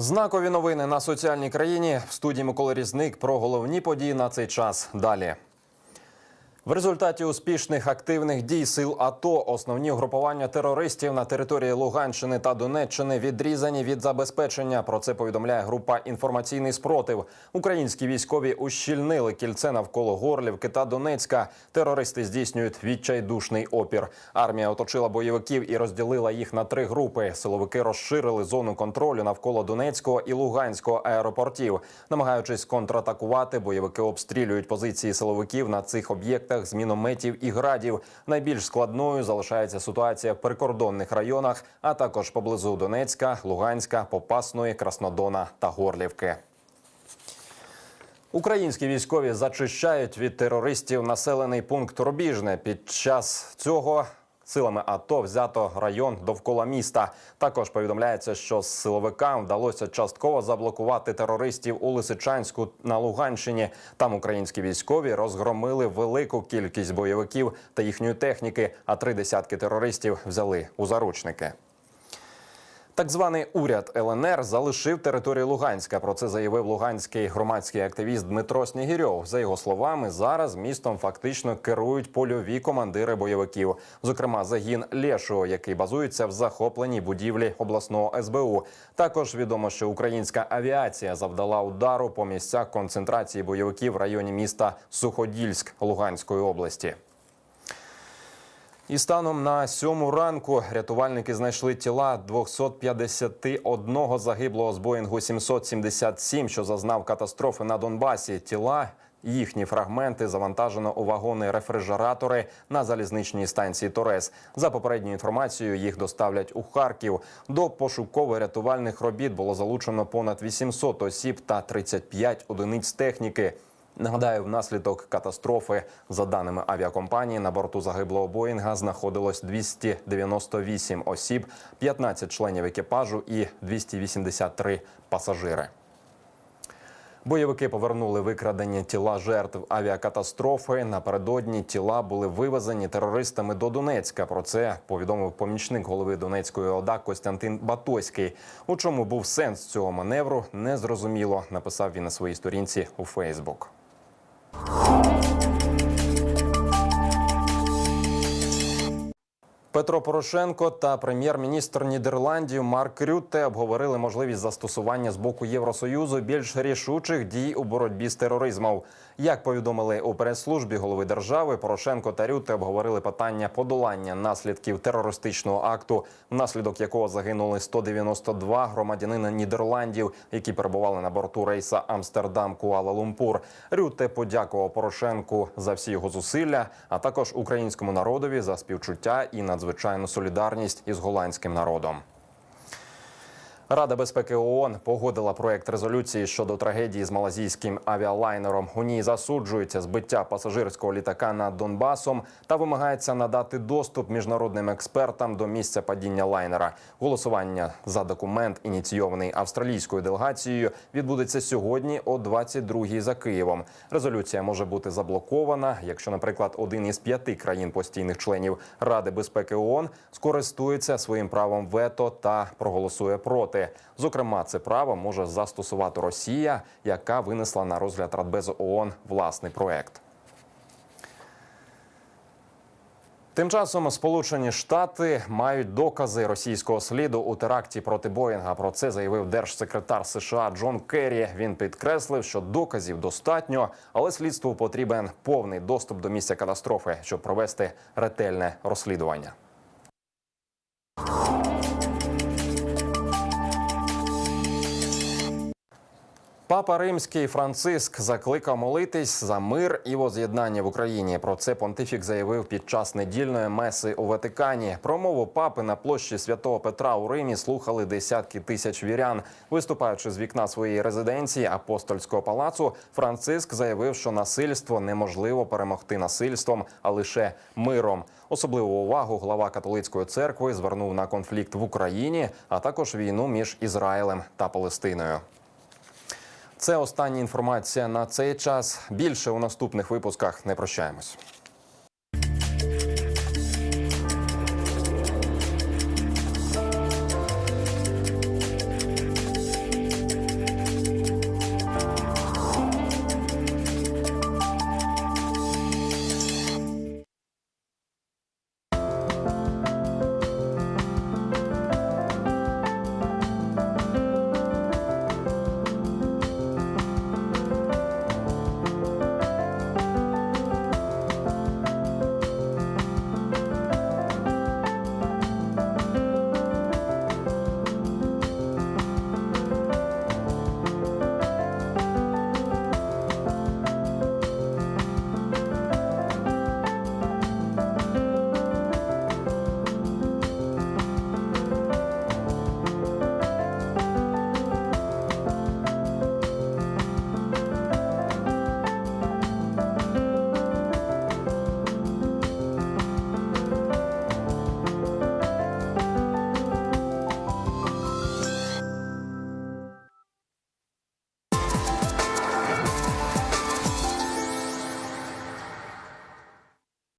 Знакові новини на соціальній країні в студії Микола Різник про головні події на цей час. Далі. В результаті успішних активних дій сил АТО основні угрупування терористів на території Луганщини та Донеччини відрізані від забезпечення. Про це повідомляє група інформаційний спротив. Українські військові ущільнили кільце навколо Горлівки та Донецька. Терористи здійснюють відчайдушний опір. Армія оточила бойовиків і розділила їх на три групи. Силовики розширили зону контролю навколо Донецького і Луганського аеропортів. Намагаючись контратакувати, бойовики обстрілюють позиції силовиків на цих об'єктах з мінометів і градів. Найбільш складною залишається ситуація в прикордонних районах, а також поблизу Донецька, Луганська, Попасної, Краснодона та Горлівки. Українські військові зачищають від терористів населений пункт Рубіжне. Під час цього силами АТО взято район довкола міста. Також повідомляється, що силовикам вдалося частково заблокувати терористів у Лисичанську на Луганщині. Там українські військові розгромили велику кількість бойовиків та їхньої техніки, а три десятки терористів взяли у заручники. Так званий уряд ЛНР залишив територію Луганська. Про це заявив луганський громадський активіст Дмитро Снігірьов. За його словами, зараз містом фактично керують польові командири бойовиків, зокрема загін Лєшого, який базується в захопленій будівлі обласного СБУ. Також відомо, що українська авіація завдала удару по місцях концентрації бойовиків в районі міста Суходільськ Луганської області. І станом на сьому ранку рятувальники знайшли тіла 251 загиблого з Боїнгу 777, що зазнав катастрофи на Донбасі. Тіла їхні фрагменти завантажено у вагони рефрижератори на залізничній станції Торес. За попередньою інформацією, їх доставлять у Харків. До пошуково-рятувальних робіт було залучено понад 800 осіб та 35 одиниць техніки. Нагадаю, внаслідок катастрофи, за даними авіакомпанії, на борту загиблого Боїнга знаходилось 298 осіб, 15 членів екіпажу і 283 пасажири. Бойовики повернули викрадені тіла жертв авіакатастрофи. Напередодні тіла були вивезені терористами до Донецька. Про це повідомив помічник голови Донецької ОДА Костянтин Батоський. У чому був сенс цього маневру, незрозуміло. Написав він на своїй сторінці у Фейсбук. Петро Порошенко та прем'єр-міністр Нідерландів Марк Рютте обговорили можливість застосування з боку Євросоюзу більш рішучих дій у боротьбі з тероризмом. Як повідомили у прес-службі голови держави, Порошенко та Рютте обговорили питання подолання наслідків терористичного акту, внаслідок якого загинули 192 громадянина Нідерландів, які перебували на борту рейса Амстердам Куала Лумпур. Рютте подякував Порошенку за всі його зусилля, а також українському народові за співчуття і надзвичайну солідарність із голландським народом. Рада безпеки ООН погодила проект резолюції щодо трагедії з малазійським авіалайнером. У ній засуджується збиття пасажирського літака над Донбасом та вимагається надати доступ міжнародним експертам до місця падіння лайнера. Голосування за документ, ініційований австралійською делегацією, відбудеться сьогодні о 22-й за Києвом. Резолюція може бути заблокована, якщо, наприклад, один із п'яти країн постійних членів Ради безпеки ООН скористується своїм правом вето та проголосує проти. Зокрема, це право може застосувати Росія, яка винесла на розгляд Радбезу ООН власний проект. Тим часом Сполучені Штати мають докази російського сліду у теракті проти Боїнга. Про це заявив держсекретар США Джон Керрі. Він підкреслив, що доказів достатньо, але слідству потрібен повний доступ до місця катастрофи, щоб провести ретельне розслідування. Папа Римський Франциск закликав молитись за мир і воз'єднання в Україні. Про це понтифік заявив під час недільної меси у Ватикані. Промову папи на площі святого Петра у Римі слухали десятки тисяч вірян. Виступаючи з вікна своєї резиденції апостольського палацу, Франциск заявив, що насильство неможливо перемогти насильством, а лише миром. Особливу увагу глава католицької церкви звернув на конфлікт в Україні, а також війну між Ізраїлем та Палестиною. Це остання інформація на цей час. Більше у наступних випусках не прощаємось.